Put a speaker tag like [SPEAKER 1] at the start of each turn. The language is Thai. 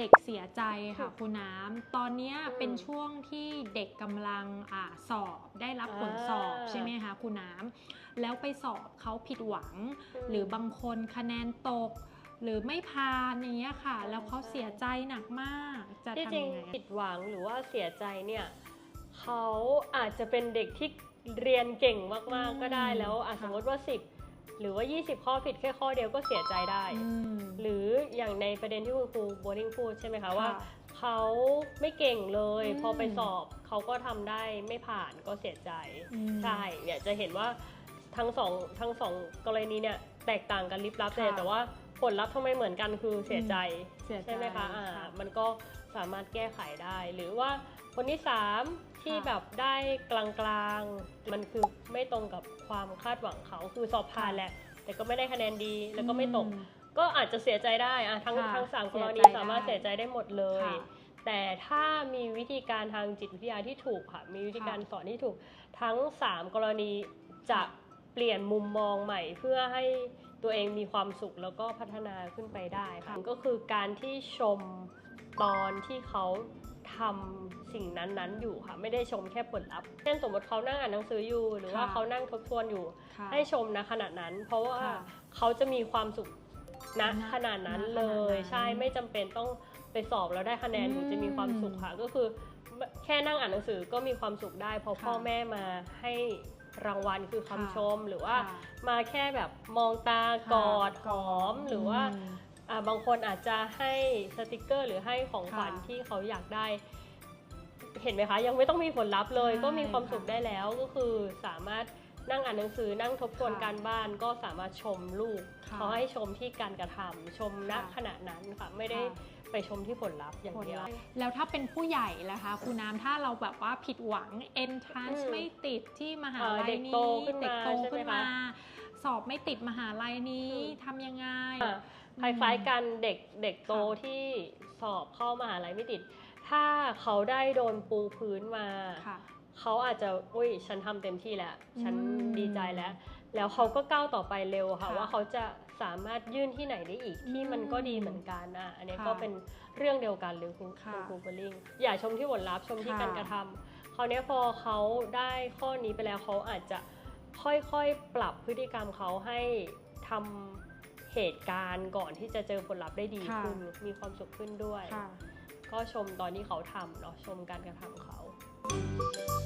[SPEAKER 1] เด็กเสียใจค่ะคุณน้ำตอนเนี้ย
[SPEAKER 2] อืม
[SPEAKER 1] เป็นช่วงที่เด็กกำลังอาสอบได้รับผลสอบ
[SPEAKER 2] อ่า
[SPEAKER 1] ใช่ไหมคะคุณน้ำแล้วไปสอบเขาผิดหวัง
[SPEAKER 2] อืม
[SPEAKER 1] หรือบางคนคะแนนตก หรือไม่ผ่านอย่างเงี้ยค่ะ
[SPEAKER 2] ใช่
[SPEAKER 1] แล้วเขาเสียใจหนักมาก จะ
[SPEAKER 2] ที่
[SPEAKER 1] ทำ
[SPEAKER 2] จริง
[SPEAKER 1] ยังไง
[SPEAKER 2] ผิดหวังหรือว่าเสียใจเนี่ยเขาอาจจะเป็นเด็กที่เรียนเก่งมากๆก็ได้แล้วอะสมมติว่า 10 หรือว่า 20 ข้อผิดแค่ข้อเดียวก็เสียใจได้
[SPEAKER 1] อืม
[SPEAKER 2] หรืออย่างในประเด็นที่คุณครูโบลิ่งพูดใช่ไหมคะ
[SPEAKER 1] ค่ะ
[SPEAKER 2] ว่าเขาไม่เก่งเลย
[SPEAKER 1] อืม
[SPEAKER 2] พอไปสอบเขาก็ทำได้ไม่ผ่านก็เสียใจ
[SPEAKER 1] อืม
[SPEAKER 2] ใช่เนี่ยจะเห็นว่าทั้งสองทั้งสองกรณีเนี่ยแตกต่างกันลิบลับเลย
[SPEAKER 1] ค่ะ
[SPEAKER 2] แต่ว่า ผลลัพธ์ทำไมเหมือนกันคือเสียใจ
[SPEAKER 1] เสียใจ
[SPEAKER 2] ใช่ไหมคะอ่า
[SPEAKER 1] ค่ะ
[SPEAKER 2] มันก็สามารถแก้ไขได้ หรือว่าคนที่สามที่
[SPEAKER 1] ค่ะ
[SPEAKER 2] แบบได้กลางๆ มันคือไม่ตรงกับความคาดหวังเขาคือสอบผ่าน
[SPEAKER 1] ค่ะ
[SPEAKER 2] แหละ แต่ก็ไม่ได้คะแนนดีแล้วก็ไม่ตก
[SPEAKER 1] อื
[SPEAKER 2] ก็อาจจะเสียใจได้อะทั้ง
[SPEAKER 1] ค่ะ
[SPEAKER 2] ทั้งสามกรณี
[SPEAKER 1] เสียใจได้
[SPEAKER 2] สามารถเสียใจได้หมดเลย
[SPEAKER 1] ค่ะ
[SPEAKER 2] แต่ถ้ามีวิธีการทางจิตวิทยาที่ถูกค่ะ มีวิธีการสอนที่ถูก ทั้ง 3 กรณีจะ เปลี่ยนมุมมองใหม่เพื่อให้ตัวเองมีความสุขแล้วก็พัฒนาขึ้นไปได้ค่ะก็คือการที่ชมตอนที่เขาทำสิ่งนั้นๆอยู่ค่ะ ไม่ได้ชมแค่ผลลัพธ์เช่นสมมติเขานั่งอ่านหนังสืออยู่ หรือว่า
[SPEAKER 1] ค่ะ
[SPEAKER 2] เขานั่งทบทวนอยู่
[SPEAKER 1] ค่ะ
[SPEAKER 2] ให้ชมนะขณะนั้น เพราะว่า
[SPEAKER 1] ค่ะ
[SPEAKER 2] เขาจะมีความสุขณ
[SPEAKER 1] ณ
[SPEAKER 2] ขนาดนั้น
[SPEAKER 1] ณขนาด
[SPEAKER 2] เลย
[SPEAKER 1] นั้น
[SPEAKER 2] ใช่ไม่จำเป็นต้องไปสอบแล้วได้คะแนน
[SPEAKER 1] อืม
[SPEAKER 2] ถึงจะมีความสุขค่ะ ก็คือแค่นั่งอ่านหนังสือก็มีความสุขได้เพราะ
[SPEAKER 1] ค่ะ
[SPEAKER 2] พ่อแม่มาให้ รางวัลคือคำ
[SPEAKER 1] ค่ะ
[SPEAKER 2] ชมหรือว่า
[SPEAKER 1] ค่ะ
[SPEAKER 2] มาแค่แบบมองตากอดหอมหรือว่า
[SPEAKER 1] อืม
[SPEAKER 2] อ่าบางคนอาจจะให้สติกเกอร์ หรือให้ของขวัญ
[SPEAKER 1] ค่ะ
[SPEAKER 2] ที่เขาอยากได้ เห็นไหมคะ ยังไม่ต้องมีผลลัพธ์เลย
[SPEAKER 1] ใช่
[SPEAKER 2] ก็มีความสุข
[SPEAKER 1] ค่ะ
[SPEAKER 2] ได้แล้วก็คือสามารถ นั่งอ่านหนังสือนั่งทบทวน
[SPEAKER 1] ค่ะ
[SPEAKER 2] การบ้านก็สามารถชมลูก
[SPEAKER 1] ค่ะ
[SPEAKER 2] เขาให้ชมที่การกระทำชมณ
[SPEAKER 1] ค่ะ
[SPEAKER 2] ขณะนั้นค่ะไม่ได้
[SPEAKER 1] ค่ะ
[SPEAKER 2] ไปชมที่ผลลัพธ์อย่าง
[SPEAKER 1] ผล
[SPEAKER 2] เดียว
[SPEAKER 1] ลัพธ์แล้วถ้าเป็นผู้ใหญ่ล่ะคะคุณน้ำถ้าเราแบบว่าผิดหวัง entrance
[SPEAKER 2] อืม
[SPEAKER 1] ไม่ติดที่มหา
[SPEAKER 2] เอ่อ
[SPEAKER 1] ลัย
[SPEAKER 2] เด็ก
[SPEAKER 1] นี้
[SPEAKER 2] โตขึ้นมา
[SPEAKER 1] เด็กโต
[SPEAKER 2] ใช่ไหม
[SPEAKER 1] ขึ้น
[SPEAKER 2] คะ
[SPEAKER 1] มา สอบไม่ติดมหาลัยนี้
[SPEAKER 2] อืม
[SPEAKER 1] ทำยังไง
[SPEAKER 2] อะคล้ายๆกันเด็กเด็กโตที่สอบเข้ามหาลัยไม่ติด ถ้าเขาได้โดนปูพื้นมา
[SPEAKER 1] ค่ะ
[SPEAKER 2] เขาอาจจะอุ้ยฉันทำเต็มที่แล้ว ฉัน
[SPEAKER 1] อืม
[SPEAKER 2] ดีใจแล้ว แล้วเขาก็ก้าวต่อไปเร็วค่ะ
[SPEAKER 1] ค่ะ
[SPEAKER 2] ว่าเขาจะสามารถยื่นที่ไหนได้อีกที่
[SPEAKER 1] อืม
[SPEAKER 2] มันก็ดีเหมือนกันอะอันนี้
[SPEAKER 1] ค่ะ
[SPEAKER 2] ก็เป็นเรื่องเดียวกันเลยคุณ
[SPEAKER 1] ค่ะ
[SPEAKER 2] คุณครูเบลลิงอย่าชมที่ผลลัพธ์ชมที่
[SPEAKER 1] ค่ะ
[SPEAKER 2] การกระทำคราวนี้พอเขาได้ข้อนี้ไปแล้วเขาอาจจะค่อยๆ ปรับพฤติกรรมเขาให้ทำเหตุการณ์ก่อนที่จะเจอผลลัพธ์ได้ดีขึ้นมีความสุขขึ้นด้วย
[SPEAKER 1] ค่ะ
[SPEAKER 2] ก็ชมตอนที่เขาทำเนาะชมการกระทำเขา
[SPEAKER 1] ค